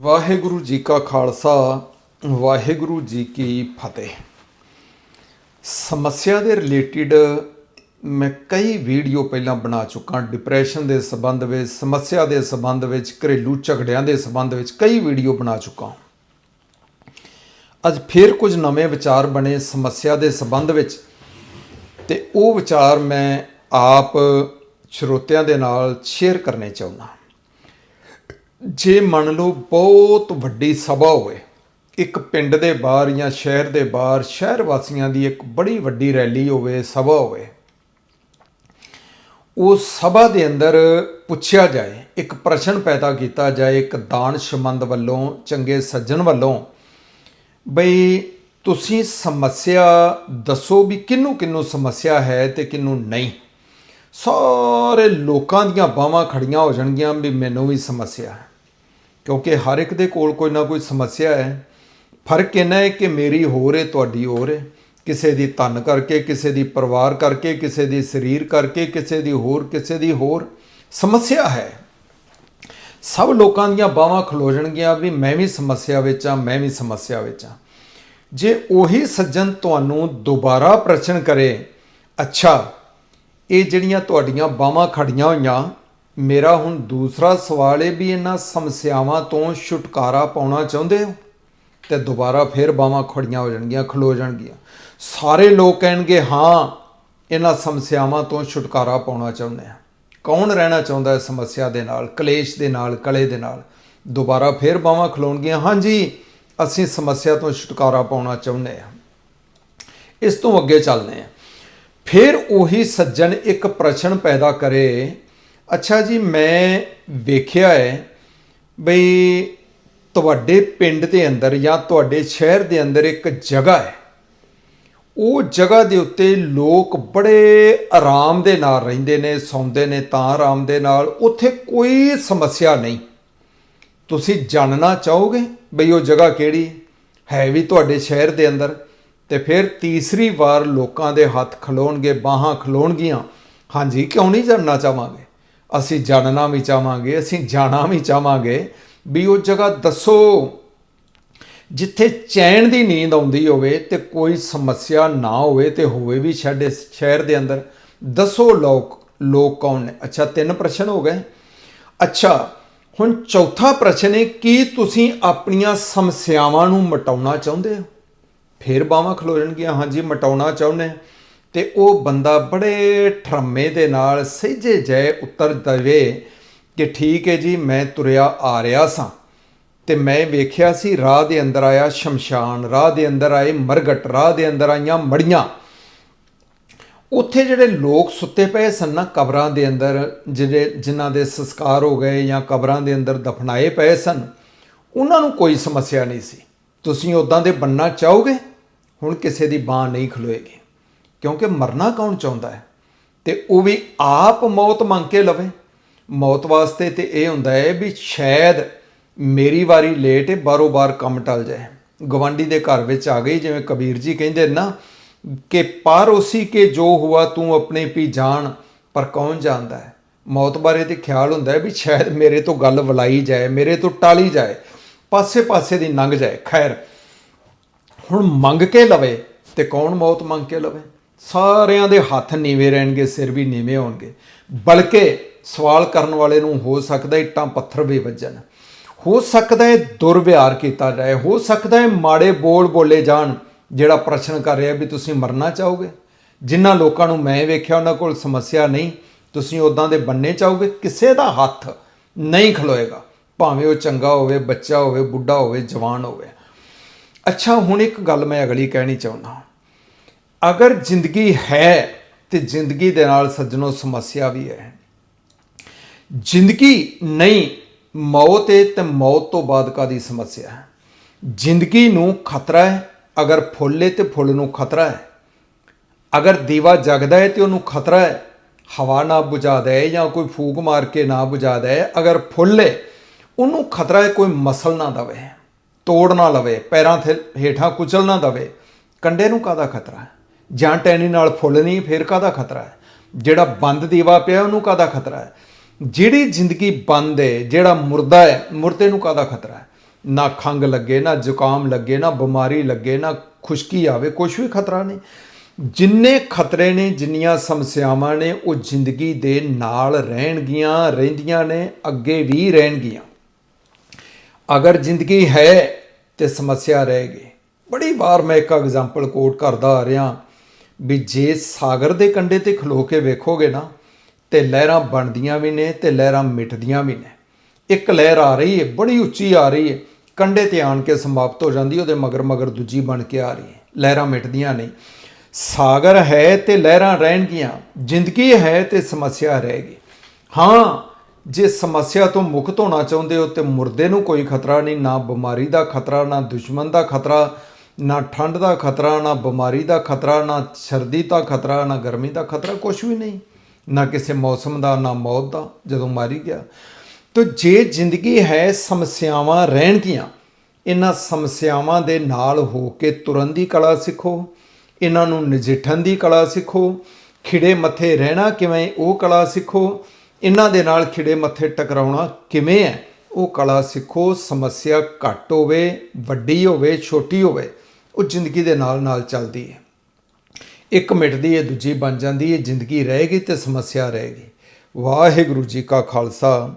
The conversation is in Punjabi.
ਵਾਹਿਗੁਰੂ ਜੀ ਕਾ ਖਾਲਸਾ, ਵਾਹਿਗੁਰੂ ਜੀ ਕੀ ਫਤਿਹ। ਸਮੱਸਿਆ ਦੇ ਰਿਲੇਟਡ ਮੈਂ ਕਈ ਵੀਡੀਓ ਪਹਿਲਾਂ ਬਣਾ ਚੁੱਕਾ ਡਿਪਰੈਸ਼ਨ ਦੇ ਸੰਬੰਧ ਵਿੱਚ, ਸਮੱਸਿਆ ਦੇ ਸੰਬੰਧ ਵਿੱਚ, ਘਰੇਲੂ ਝਗੜਿਆਂ ਦੇ ਸੰਬੰਧ ਵਿੱਚ ਕਈ ਵੀਡੀਓ ਬਣਾ ਚੁੱਕਾ। ਅੱਜ ਫਿਰ ਕੁਝ ਨਵੇਂ ਵਿਚਾਰ ਬਣੇ ਸਮੱਸਿਆ ਦੇ ਸੰਬੰਧ ਵਿੱਚ, ਤੇ ਉਹ ਵਿਚਾਰ ਮੈਂ ਆਪ ਸਰੋਤਿਆਂ ਦੇ ਨਾਲ ਸ਼ੇਅਰ ਕਰਨੇ ਚਾਹੁੰਦਾ। ਜੇ ਮੰਨ ਲਓ ਬਹੁਤ ਵੱਡੀ ਸਭਾ ਹੋਵੇ, ਇੱਕ ਪਿੰਡ ਦੇ ਬਾਹਰ ਜਾਂ ਸ਼ਹਿਰ ਦੇ ਬਾਹਰ, ਸ਼ਹਿਰ ਵਾਸੀਆਂ ਦੀ ਇੱਕ ਬੜੀ ਵੱਡੀ ਰੈਲੀ ਹੋਵੇ, ਸਭਾ ਹੋਵੇ, ਉਹ ਸਭਾ ਦੇ ਅੰਦਰ ਪੁੱਛਿਆ ਜਾਏ, ਇੱਕ ਪ੍ਰਸ਼ਨ ਪੈਦਾ ਕੀਤਾ ਜਾਏ, ਇੱਕ ਦਾਨਸ਼ਮੰਦ ਵੱਲੋਂ, ਚੰਗੇ ਸੱਜਣ ਵੱਲੋਂ, ਬਈ ਤੁਸੀਂ ਸਮੱਸਿਆ ਦੱਸੋ ਵੀ ਕਿਹਨੂੰ ਕਿਹਨੂੰ ਸਮੱਸਿਆ ਹੈ ਤੇ ਕਿਹਨੂੰ ਨਹੀਂ। ਸਾਰੇ ਲੋਕਾਂ ਦੀਆਂ ਬਾਹਾਂ ਖੜੀਆਂ ਹੋ ਜਾਣਗੀਆਂ ਵੀ ਮੈਨੂੰ ਵੀ ਸਮੱਸਿਆ ਹੈ। ਕਿਉਂਕਿ ਹਰ ਇੱਕ ਦੇ ਕੋਲ ਕੋਈ ਨਾ ਕੋਈ ਸਮੱਸਿਆ ਹੈ। ਫ਼ਰਕ ਇਹਨਾਂ ਹੈ ਕਿ ਮੇਰੀ ਹੋਰ ਹੈ, ਤੁਹਾਡੀ ਹੋਰ ਹੈ। ਕਿਸੇ ਦੀ ਧਨ ਕਰਕੇ, ਕਿਸੇ ਦੀ ਪਰਿਵਾਰ ਕਰਕੇ, ਕਿਸੇ ਦੀ ਸਰੀਰ ਕਰਕੇ, ਕਿਸੇ ਦੀ ਹੋਰ, ਕਿਸੇ ਦੀ ਹੋਰ ਸਮੱਸਿਆ ਹੈ। ਸਭ ਲੋਕਾਂ ਦੀਆਂ ਬਾਹਾਂ ਖਲੋ ਜਾਣਗੀਆਂ ਵੀ ਮੈਂ ਵੀ ਸਮੱਸਿਆ ਵਿੱਚ ਆ ਮੈਂ ਵੀ ਸਮੱਸਿਆ ਵਿੱਚ ਆ ਜੇ ਉਹੀ ਸੱਜਣ ਤੁਹਾਨੂੰ ਦੁਬਾਰਾ ਪ੍ਰਸ਼ਨ ਕਰੇ, ਅੱਛਾ, ਇਹ ਜਿਹੜੀਆਂ ਤੁਹਾਡੀਆਂ ਬਾਹਾਂ ਖੜੀਆਂ ਹੋਈਆਂ ਮੇਰਾ ਹੁਣ ਦੂਸਰਾ ਸਵਾਲ ਇਹ ਵੀ ਇਹਨਾਂ ਸਮੱਸਿਆਵਾਂ ਤੋਂ ਛੁਟਕਾਰਾ ਪਾਉਣਾ ਚਾਹੁੰਦੇ ਹੋ? ਤੇ ਦੁਬਾਰਾ ਫੇਰ ਬਾਹਾਂ ਖੜੀਆਂ ਹੋ ਜਾਣਗੀਆਂ, ਖਲੋ ਜਾਣਗੀਆਂ। ਸਾਰੇ ਲੋਕ ਕਹਿਣਗੇ, ਹਾਂ, ਇਹਨਾਂ ਸਮੱਸਿਆਵਾਂ ਤੋਂ ਛੁਟਕਾਰਾ ਪਾਉਣਾ ਚਾਹੁੰਦੇ ਆ ਕੌਣ ਰਹਿਣਾ ਚਾਹੁੰਦਾ ਹੈ ਸਮੱਸਿਆ ਦੇ ਨਾਲ, ਕਲੇਸ਼ ਦੇ ਨਾਲ, ਕਲੇ ਦੇ ਨਾਲ? ਦੁਬਾਰਾ ਫੇਰ ਬਾਹਾਂ ਖਲੋਣਗੀਆਂ। ਹਾਂਜੀ, ਅਸੀਂ ਸਮੱਸਿਆ ਤੋਂ ਛੁਟਕਾਰਾ ਪਾਉਣਾ ਚਾਹੁੰਦੇ ਆ ਇਸ ਤੋਂ ਅੱਗੇ ਚੱਲਦੇ ਆ ਫਿਰ ਉਹੀ ਸੱਜਣ ਇੱਕ ਪ੍ਰਸ਼ਨ ਪੈਦਾ ਕਰੇ ਅੱਛਾ ਜੀ, ਮੈਂ ਵੇਖਿਆ ਹੈ ਬਈ ਤੁਹਾਡੇ ਪਿੰਡ ਦੇ ਅੰਦਰ ਜਾਂ ਤੁਹਾਡੇ ਸ਼ਹਿਰ ਦੇ ਅੰਦਰ ਇੱਕ ਜਗ੍ਹਾ ਹੈ। ਉਹ ਜਗ੍ਹਾ ਦੇ ਉੱਤੇ ਲੋਕ ਬੜੇ ਆਰਾਮ ਦੇ ਨਾਲ ਰਹਿੰਦੇ ਨੇ, ਸੌਂਦੇ ਨੇ, ਤਾਂ ਆਰਾਮ ਦੇ ਨਾਲ। ਉੱਥੇ ਕੋਈ ਸਮੱਸਿਆ ਨਹੀਂ। ਤੁਸੀਂ ਜਾਣਨਾ ਚਾਹੋਗੇ ਬਈ ਉਹ ਜਗ੍ਹਾ ਕਿਹੜੀ ਹੈ? ਵੀ ਤੁਹਾਡੇ ਸ਼ਹਿਰ ਦੇ ਅੰਦਰ ਤੇ ਫਿਰ ਤੀਸਰੀ ਵਾਰ ਲੋਕਾਂ ਦੇ ਹੱਥ ਖਲੋਣਗੇ, ਬਾਹਾਂ ਖਲੋਣਗੀਆਂ। ਹਾਂਜੀ, ਕਿਉਂ ਨਹੀਂ ਜਾਣਨਾ ਚਾਹਾਂਗੇ ਅਸੀਂ ਜਾਣਨਾ ਵੀ ਚਾਹਾਂਗੇ, ਅਸੀਂ ਜਾਣਾ ਵੀ ਚਾਹਾਂਗੇ, ਵੀ ਉਹ ਜਗ੍ਹਾ ਦੱਸੋ। ਜਿੱਥੇ ਚੈਨ ਦੀ ਨੀਂਦ ਆਉਂਦੀ ਹੋਵੇ ਤੇ ਕੋਈ ਸਮੱਸਿਆ ਨਾ ਹੋਵੇ ਤੇ ਹੋਵੇ ਵੀ ਸਾਡੇ ਸ਼ਹਿਰ ਦੇ ਅੰਦਰ। ਦੱਸੋ ਲੋਕ ਲੋਕ ਕੌਣ ਨੇ? ਅੱਛਾ, ਤਿੰਨ ਪ੍ਰਸ਼ਨ ਹੋ ਗਏ। ਅੱਛਾ, ਹੁਣ ਚੌਥਾ ਪ੍ਰਸ਼ਨ ਹੈ, ਕੀ ਤੁਸੀਂ ਆਪਣੀਆਂ ਸਮੱਸਿਆਵਾਂ ਨੂੰ ਮਟਾਉਣਾ ਚਾਹੁੰਦੇ ਹੋ? ਫੇਰ ਬਾਹਾਂ ਖਲੋਜਣਗੀਆਂ ਹਾਂਜੀ, ਮਟਾਉਣਾ ਚਾਹੁੰਦੇ ਤੇ ਉਹ ਬੰਦਾ ਬੜੇ ਠਰਮੇ ਦੇ ਨਾਲ ਸਹਿਜੇ ਜੈ ਉੱਤਰ ਦੇਵੇ ਕਿ ਠੀਕ ਹੈ ਜੀ, ਮੈਂ ਤੁਰਿਆ ਆ ਰਿਹਾ ਸਾਂ। ਤੇ ਮੈਂ ਵੇਖਿਆ ਸੀ, ਰਾਹ ਦੇ ਅੰਦਰ ਆਇਆ ਸ਼ਮਸ਼ਾਨ, ਰਾਹ ਦੇ ਅੰਦਰ ਆਏ ਮਰਗਟ, ਰਾਹ ਦੇ ਅੰਦਰ ਆਈਆਂ ਮੜੀਆਂ। ਉੱਥੇ ਜਿਹੜੇ ਲੋਕ ਸੁੱਤੇ ਪਏ ਸਨ ਨਾ, ਕਬਰਾਂ ਦੇ ਅੰਦਰ ਜਿਹੜੇ ਜਿਨ੍ਹਾਂ ਦੇ ਸੰਸਕਾਰ ਹੋ ਗਏ ਜਾਂ ਕਬਰਾਂ ਦੇ ਅੰਦਰ ਦਫਨਾਏ ਪਏ ਸਨ, ਉਹਨਾਂ ਨੂੰ ਕੋਈ ਸਮੱਸਿਆ ਨਹੀਂ ਸੀ। ਤੁਸੀਂ ਉਦਾਂ ਦੇ ਬੰਨਾ ਚਾਹੋਗੇ? ਹੁਣ ਕਿਸੇ ਦੀ ਬਾਹ ਨਹੀਂ ਖਲੋਏਗੀ। ਕਿਉਂਕਿ ਮਰਨਾ ਕੌਣ ਚਾਹੁੰਦਾ ਹੈ? ਤੇ ਉਹ ਵੀ ਆਪ ਮੌਤ ਮੰਗ ਕੇ ਲਵੇ। ਮੌਤ ਵਾਸਤੇ ਤੇ ਇਹ ਹੁੰਦਾ ਹੈ ਵੀ ਸ਼ਾਇਦ ਮੇਰੀ ਵਾਰੀ ਲੇਟ ਹੈ ਬਾਰੋ ਬਾਰ ਕੰਮ ਟਲ ਜਾਏ। ਗਵਾਂਡੀ ਦੇ ਘਰ ਵਿੱਚ ਆ ਗਈ, ਜਿਵੇਂ ਕਬੀਰ ਜੀ ਕਹਿੰਦੇ ਨਾ ਕਿ ਪਾਰੋਸੀ ਉਸੀ ਕੇ ਜੋ ਹੁਆ ਤੂੰ ਆਪਣੇ ਪੀ ਜਾਣ, ਪਰ ਕੌਣ ਜਾਣਦਾ ਹੈ? ਮੌਤ ਬਾਰੇ ਤੇ ਖਿਆਲ ਹੁੰਦਾ ਹੈ ਵੀ ਸ਼ਾਇਦ ਮੇਰੇ ਤੋਂ ਗੱਲ ਵਲਾਈ ਜਾਏ, ਮੇਰੇ ਤੋਂ ਟਾਲੀ ਜਾਏ ਪਾਸੇ ਪਾਸੇ ਦੀ ਲੰਘ ਜਾਏ। ਖੈਰ, ਹੁਣ ਮੰਗ ਕੇ ਲਵੇ ਤੇ ਕੌਣ ਮੌਤ ਮੰਗ ਕੇ ਲਵੇ? ਸਾਰਿਆਂ ਦੇ ਹੱਥ ਨੀਵੇਂ ਰਹਿਣਗੇ, ਸਿਰ ਵੀ ਨੀਵੇਂ ਹੋਣਗੇ। ਬਲਕਿ ਸਵਾਲ ਕਰਨ ਵਾਲੇ ਨੂੰ ਹੋ ਸਕਦਾ ਇੱਟਾਂ ਪੱਥਰ ਵੀ ਵੱਜਣ ਹੋ ਸਕਦਾ ਹੈ ਦੁਰਵਿਹਾਰ ਕੀਤਾ ਜਾਏ, ਹੋ ਸਕਦਾ ਹੈ ਮਾੜੇ ਬੋਲ ਬੋਲੇ ਜਾਣ, ਜਿਹੜਾ ਪ੍ਰਸ਼ਨ ਕਰ ਰਿਹਾ ਵੀ ਤੁਸੀਂ ਮਰਨਾ ਚਾਹੋਗੇ। ਜਿਨ੍ਹਾਂ ਲੋਕਾਂ ਨੂੰ ਮੈਂ ਵੇਖਿਆ, ਉਹਨਾਂ ਕੋਲ ਸਮੱਸਿਆ ਨਹੀਂ। ਤੁਸੀਂ ਉਦਾਂ ਦੇ ਬੰਨੇ ਚਾਹੋਗੇ, ਕਿਸੇ ਦਾ ਹੱਥ ਨਹੀਂ ਖਲੋਏਗਾ। ਭਾਵੇਂ ਉਹ ਚੰਗਾ ਹੋਵੇ, ਬੱਚਾ ਹੋਵੇ, ਬੁੱਢਾ ਹੋਵੇ, ਜਵਾਨ ਹੋਵੇ। ਅੱਛਾ, ਹੁਣ ਇੱਕ ਗੱਲ ਮੈਂ ਅਗਲੀ ਕਹਿਣੀ ਚਾਹੁੰਦਾ। ਅਗਰ ਜ਼ਿੰਦਗੀ ਹੈ ਤੇ ਜ਼ਿੰਦਗੀ ਦੇ ਨਾਲ ਸੱਜਣੋ, ਸਮੱਸਿਆ ਵੀ ਹੈ। ਜ਼ਿੰਦਗੀ ਨਹੀਂ, ਮੌਤ ਹੈ ਤੇ ਮੌਤ ਤੋਂ ਬਾਅਦ ਕਾਦੀ ਸਮੱਸਿਆ ਹੈ? ਜ਼ਿੰਦਗੀ ਨੂੰ ਖਤਰਾ ਹੈ, ਅਗਰ ਫੁੱਲੇ ਹੈ ਤੇ ਫੁੱਲ ਨੂੰ ਖਤਰਾ ਹੈ। ਅਗਰ ਦੀਵਾ ਜਗਦਾ ਹੈ ਤੇ ਉਹਨੂੰ ਖਤਰਾ ਹੈ, ਹਵਾ ਨਾ ਬੁਝਾ ਦੇ ਜਾਂ ਕੋਈ ਫੂਕ ਮਾਰ ਕੇ ਨਾ ਬੁਝਾ ਦੇ ਅਗਰ ਫੁੱਲ ਹੈ ਉਹਨੂੰ ਖਤਰਾ ਹੈ, ਕੋਈ ਮਸਲ ਨਾ ਦਵੇ, ਤੋੜ ਨਾ ਲਵੇ, ਪੈਰਾਂ ਤੇ ਹੇਠਾਂ ਕੁਚਲ ਨਾ ਦਵੇ, ਕੰਡੇ ਨੂੰ ਕਾਦਾ ਖਤਰਾ ਹੈ? ਜਾਂ ਟੈਨੀ ਨਾਲ ਫੁੱਲ ਨਹੀਂ, ਫਿਰ ਕਾਦਾ ਖਤਰਾ ਹੈ? ਜਿਹੜਾ ਬੰਦ ਦੀਵਾ ਪਿਆ, ਉਹਨੂੰ ਕਾਦਾ ਖਤਰਾ ਹੈ? ਜਿਹੜੀ ਜ਼ਿੰਦਗੀ ਬੰਦ ਹੈ ਜਿਹੜਾ ਮੁਰਦਾ ਹੈ ਮੁਰਦੇ ਨੂੰ ਕਾਦਾ ਖਤਰਾ ਹੈ? ਨਾ ਖੰਗ ਲੱਗੇ, ਨਾ ਜ਼ੁਕਾਮ ਲੱਗੇ, ਨਾ ਬਿਮਾਰੀ ਲੱਗੇ, ਨਾ ਖੁਸ਼ਕੀ ਆਵੇ ਕੁਝ ਵੀ ਖਤਰਾ ਨਹੀਂ। ਜਿੰਨੇ ਖਤਰੇ ਨੇ, ਜਿੰਨੀਆਂ ਸਮੱਸਿਆਵਾਂ ਨੇ, ਉਹ ਜ਼ਿੰਦਗੀ ਦੇ ਨਾਲ ਰਹਿਣਗੀਆਂ, ਰਹਿੰਦੀਆਂ ਨੇ, ਅੱਗੇ ਵੀ ਰਹਿਣਗੀਆਂ। ਅਗਰ ਜ਼ਿੰਦਗੀ ਹੈ ਤੇ ਸਮੱਸਿਆ ਰਹੇਗੀ ਬੜੀ ਵਾਰ ਮੈਂ ਇੱਕ ਐਗਜ਼ਾਮਪਲ ਕੋਟ ਕਰਦਾ ਆ ਰਿਹਾ। ਵੀ ਜੇ ਸਾਗਰ ਦੇ ਕੰਢੇ ਤੇ ਖਲੋ ਕੇ ਵੇਖੋਗੇ ਨਾ, ਤੇ ਲਹਿਰਾਂ ਬਣਦੀਆਂ ਵੀ ਨੇ ਤੇ ਲਹਿਰਾਂ ਮਿਟਦੀਆਂ ਵੀ ਨੇ। ਇੱਕ ਲਹਿਰ ਆ ਰਹੀ ਹੈ ਬੜੀ ਉੱਚੀ ਆ ਰਹੀ ਹੈ ਕੰਢੇ ਤੇ ਆਣ ਕੇ ਸਮਾਪਤ ਹੋ ਜਾਂਦੀ ਉਹਦੇ ਮਗਰ ਮਗਰ ਦੂਜੀ ਬਣ ਕੇ ਆ ਰਹੀ ਹੈ ਲਹਿਰਾਂ ਮਿਟਦੀਆਂ ਨਹੀਂ। ਸਾਗਰ ਹੈ ਤੇ ਲਹਿਰਾਂ ਰਹਿਣਗੀਆਂ, ਜ਼ਿੰਦਗੀ ਹੈ ਤੇ ਸਮੱਸਿਆ ਰਹੇਗੀ। ਹਾਂ, ਜੇ ਸਮੱਸਿਆ ਤੋਂ ਮੁਕਤ ਹੋਣਾ ਚਾਹੁੰਦੇ ਹੋ ਤੇ ਮੁਰਦੇ ਨੂੰ ਕੋਈ ਖਤਰਾ ਨਹੀਂ, ਨਾ ਬਿਮਾਰੀ ਦਾ ਖਤਰਾ, ਨਾ ਦੁਸ਼ਮਣ ਦਾ ਖਤਰਾ ਨਾ ਠੰਡ ਦਾ ਖਤਰਾ, ਨਾ ਬਿਮਾਰੀ ਦਾ ਖਤਰਾ, ਨਾ ਸਰਦੀ ਦਾ ਖਤਰਾ, ਨਾ ਗਰਮੀ ਦਾ ਖਤਰਾ ਕੁਝ ਵੀ ਨਹੀਂ। ਨਾ ਕਿਸੇ ਮੌਸਮ ਦਾ, ਨਾ ਮੌਤ ਦਾ, ਜਦੋਂ ਮਾਰੀ ਗਿਆ। ਤੋ ਜੇ ਜ਼ਿੰਦਗੀ ਹੈ, ਸਮੱਸਿਆਵਾਂ ਰਹਿਣਗੀਆਂ, ਇਹਨਾਂ ਸਮੱਸਿਆਵਾਂ ਦੇ ਨਾਲ ਹੋ ਕੇ ਤੁਰਨ ਦੀ ਕਲਾ ਸਿੱਖੋ, ਇਹਨਾਂ ਨੂੰ ਨਜਿੱਠਣ ਦੀ ਕਲਾ ਸਿੱਖੋ, ਖਿੜੇ ਮੱਥੇ ਰਹਿਣਾ ਕਿਵੇਂ, ਉਹ ਕਲਾ ਸਿੱਖੋ, ਇਹਨਾਂ ਦੇ ਨਾਲ ਖਿੜੇ ਮੱਥੇ ਟਕਰਾਉਣਾ ਕਿਵੇਂ ਹੈ? ਉਹ ਕਲਾ ਸਿੱਖੋ, ਸਮੱਸਿਆ ਘੱਟ ਹੋਵੇ, ਵੱਡੀ ਹੋਵੇ, ਛੋਟੀ ਹੋਵੇ, ਉਹ ਜ਼ਿੰਦਗੀ ਦੇ ਨਾਲ ਨਾਲ ਚੱਲਦੀ ਹੈ। ਇੱਕ ਮਿਟਦੀ ਹੈ ਦੂਜੀ ਬਣ ਜਾਂਦੀ ਹੈ, ਜ਼ਿੰਦਗੀ ਰਹੇਗੀ ਤੇ ਸਮੱਸਿਆ ਰਹੇਗੀ। ਵਾਹਿਗੁਰੂ ਜੀ ਕਾ ਖਾਲਸਾ